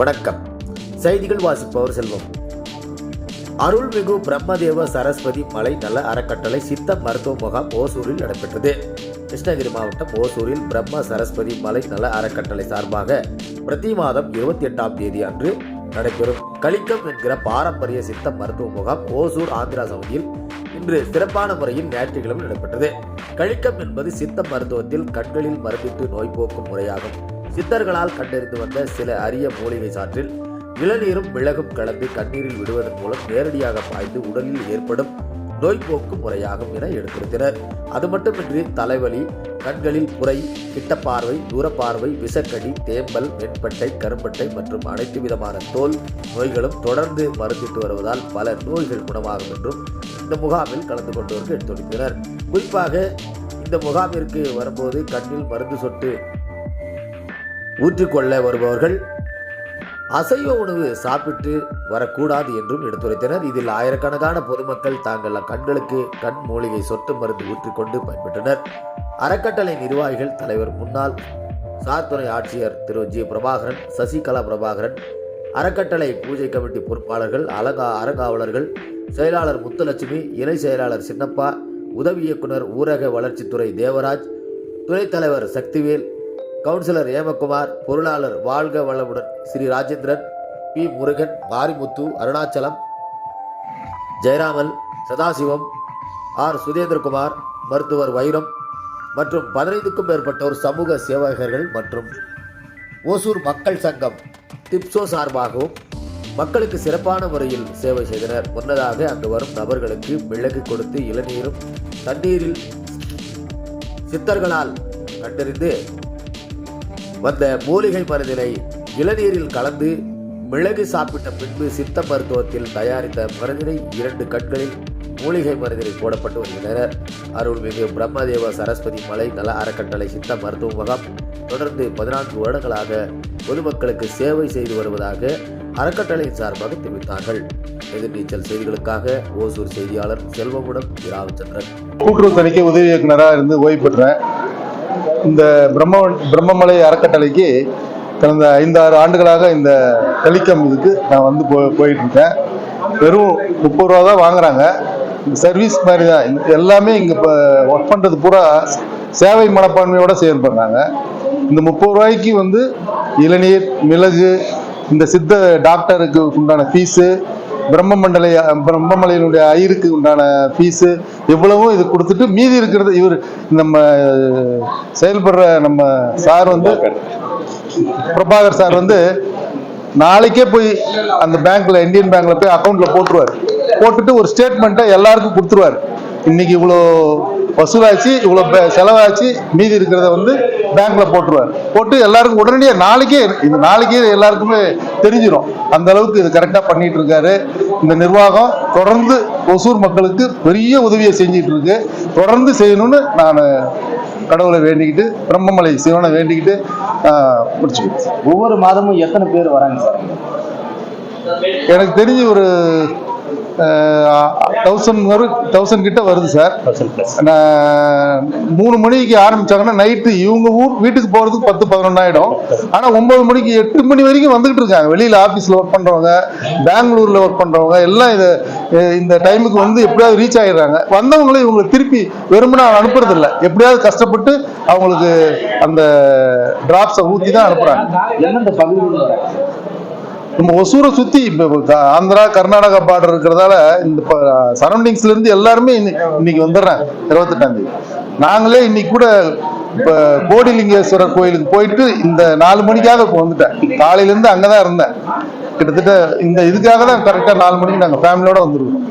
வணக்கம். செய்திகள் வாசிப்பவர் செல்வம். அருள்மிகு பிரம்மதேவ சரஸ்வதி மலை நல அறக்கட்டளை சித்த மருத்துவ முகாம் ஓசூரில் நடைபெற்றது. கிருஷ்ணகிரி மாவட்டம் ஓசூரில் பிரம்ம சரஸ்வதி மலை நல அறக்கட்டளை சார்பாக பிரதி மாதம் இருபத்தி எட்டாம் தேதி அன்று நடைபெறும் கலிக்கம் என்கிற பாரம்பரிய சித்த மருத்துவ முகாம் ஓசூர் ஆந்திரா சவுதியில் இன்று சிறப்பான முறையில் ஞாயிற்றுக்கிழமை நடைபெற்றது. கழிக்கம் என்பது சித்த மருத்துவத்தில் கண்களில் மருந்திட்டு நோய் போக்கும் முறையாகும். சித்தர்களால் கண்டறிந்து வந்த சில அரிய மூலிகை சாற்றில் இளநீரும் மிளகும் கலந்து கண்ணீரில் விடுவதன் மூலம் நேரடியாக பாய்ந்து உடலில் ஏற்படும் நோய் போக்கும் முறையாகும் என எடுத்திருந்தனர் அது மட்டுமின்றி தலைவலி கண்களில் புரை கிட்டப்பார்வை தூரப்பார்வை விசக்கடி தேம்பல் வெண்பட்டை கரும்பட்டை மற்றும் அனைத்து விதமான தோல் நோய்களும் தொடர்ந்து மருந்திட்டு வருவதால் பல நோய்கள் குணமாகும் என்றும் இந்த முகாமில் கலந்து கொண்டோருக்கு எடுத்துரைத்தனர் குறிப்பாக இந்த முகாமிற்கு வரும்போது கண்ணில் மருந்து சொட்டு ஊற்றிக்கொள்ள வருபவர்கள் அசைவ உணவு சாப்பிட்டு வரக்கூடாது என்றும் எடுத்துரைத்தனர். இதில் ஆயிரக்கணக்கான பொதுமக்கள் தாங்கள் கண்களுக்கு கண் மூலிகை சொட்டு மருந்து ஊற்றிக்கொண்டு பயன்பெற்றனர். அறக்கட்டளை நிர்வாகிகள் தலைவர் முன்னாள் சாத்துணை ஆட்சியர் திரு. ஜி. பிரபாகரன் சசிகலா பிரபாகரன் அறக்கட்டளை பூஜை கமிட்டி பொறுப்பாளர்கள் அலங்கா அறங்காவலர்கள் செயலாளர் முத்துலட்சுமி இணை செயலாளர் சின்னப்பா உதவி இயக்குனர் ஊரக வளர்ச்சித்துறை தேவராஜ் துணைத் தலைவர் சக்திவேல் கவுன்சிலர் ஏமகுமார் பொருளாளர் வாழ்க வளமுடன் ஸ்ரீ ராஜேந்திரன் பி. முருகன் மாரிமுத்து அருணாச்சலம் ஜெயராமன் சதாசிவம் ஆர். சுதேந்திரகுமார் மருத்துவர் வைரம் மற்றும் பதினைந்துக்கும் மேற்பட்டோர் சமூக சேவகர்கள் மற்றும் ஓசூர் மக்கள் சங்கம் டிப்சோ சார்பாகவும் மக்களுக்கு சிறப்பான முறையில் சேவை செய்தனர். முன்னதாக அங்கு வரும் நபர்களுக்கு மிளகு கொடுத்து இளநீரும் தண்ணீரில் சித்தர்களால் கண்டறிந்து வந்த மூலிகை மருந்தினை இளநீரில் கலந்து மிளகு சாப்பிட்ட பின்பு சித்த மருத்துவத்தில் தயாரித்த மருந்தினை இரண்டு கண்களில் மூலிகை மருந்தினை போடப்பட்டு வருகின்றனர் அருள்மிகு பிரம்மதேவ சரஸ்வதி மலை நல அறக்கட்டளை சித்த மருத்துவ முகாம் தொடர்ந்து பதினான்கு வருடங்களாக பொதுமக்களுக்கு சேவை செய்து வருவதாக அறக்கட்டளையின் சார்பாக தெரிவித்தார்கள். எதிர்நீச்சல் செய்திகளுக்காக ஓசூர் செய்தியாளர் செல்வமுடன் ராமச்சந்திரன் கூட்டுறவு தணிக்கை உதவி இயக்குநராக இருந்து ஓய்வு பெற்றேன். இந்த பிரம்ம பிரம்மமலை அறக்கட்டளைக்கு கடந்த ஐந்தாறு ஆண்டுகளாக இந்த டெலிகாம் இதுக்கு நான் வந்து போ போயிட்டு இருக்கேன் வெறும் முப்பது ரூபா தான் வாங்குறாங்க. சர்வீஸ் மாதிரி தான். எல்லாமே இங்கே இப்போ ஒர்க் பண்ணுறது பூரா சேவை மனப்பான்மையோட செயல்படுறாங்க இந்த முப்பது ரூபாய்க்கு வந்து இளநீர் மிளகு இந்த சித்த டாக்டருக்கு உண்டான ஃபீஸு பிரம்மமண்டலை பிரம்மமலையினுடைய ஐயருக்கு உண்டான ஃபீஸு இவ்வளவும் இது கொடுத்துட்டு மீதி இருக்கிறது இவர் நம்ம செயல்படுற நம்ம சார் வந்து பிரபாகர் சார் வந்து நாளைக்கே போய் அந்த பேங்க்ல இந்தியன் பேங்க்ல போய் அக்கௌண்ட்ல போட்டுருவார். போட்டுட்டு ஒரு ஸ்டேட்மெண்ட்டை எல்லாருக்கும் கொடுத்துருவார். இன்னைக்கு இவ்வளோ வசூலாச்சு இவ்வளோ செலவாச்சு மீதி இருக்கிறத வந்து பேங்க்ல போட்டுருவார். போட்டு எல்லாருக்கும் உடனடியாக நாளைக்கே இது நாளைக்கே எல்லாருக்குமே தெரிஞ்சிடும் அந்த அளவுக்கு இது கரெக்டாக பண்ணிட்டு இருக்காரு. இந்த நிர்வாகம் தொடர்ந்து ஒசூர் மக்களுக்கு பெரிய உதவியை செஞ்சிட்டு இருக்கு. தொடர்ந்து செய்யணும்னு நான் கடவுளை வேண்டிக்கிட்டு பிரம்மமலை சிவனை வேண்டிக்கிட்டு ஆஹ், முடிச்சுக்கிட்டேன் ஒவ்வொரு மாதமும் எத்தனை பேர் வராங்க சார்? எனக்கு தெரிஞ்சு ஒரு தௌசண்ட் வரும் தௌசண்ட் கிட்ட வருது சார். மூணு மணிக்கு ஆரம்பிச்சாங்கன்னா நைட்டு இவங்க ஊர் வீட்டுக்கு போறதுக்கு பத்து பதினொன்று ஆயிடும். ஆனா ஒன்பது மணிக்கு எட்டு மணி வரைக்கும் வந்துகிட்டு இருக்காங்க. வெளியில ஆபீஸ்ல ஒர்க் பண்றவங்க பெங்களூர்ல ஒர்க் பண்றவங்க எல்லாம் இது இந்த டைமுக்கு வந்து எப்படியாவது ரீச் ஆயிடுறாங்க. வந்தவங்களும் இவங்களை திருப்பி வெறுமனே அனுப்புறது இல்ல எப்படியாவது கஷ்டப்பட்டு அவங்களுக்கு அந்த டிராப்ஸை ஊத்தி தான் அனுப்புறாங்க. நம்ம ஒசூரை சுத்தி இப்போ ஆந்திரா கர்நாடகா பார்டர் இருக்கிறதால இந்த சரௌண்டிங்ஸ்ல இருந்து எல்லாருமே இன்னைக்கு வந்துடுறேன் இருபத்தெட்டாம் தேதி. நாங்களே இன்னைக்கு கூட இப்ப கோடிலிங்கேஸ்வரர் கோயிலுக்கு போயிட்டு இந்த நாலு மணிக்காக இப்போ வந்துட்டேன். காலையில இருந்து அங்கதான் இருந்தேன். கிட்டத்தட்ட இந்த இதுக்காக தான் கரெக்டா நாலு மணிக்கு நாங்க ஃபேமிலியோட வந்துருக்கோம்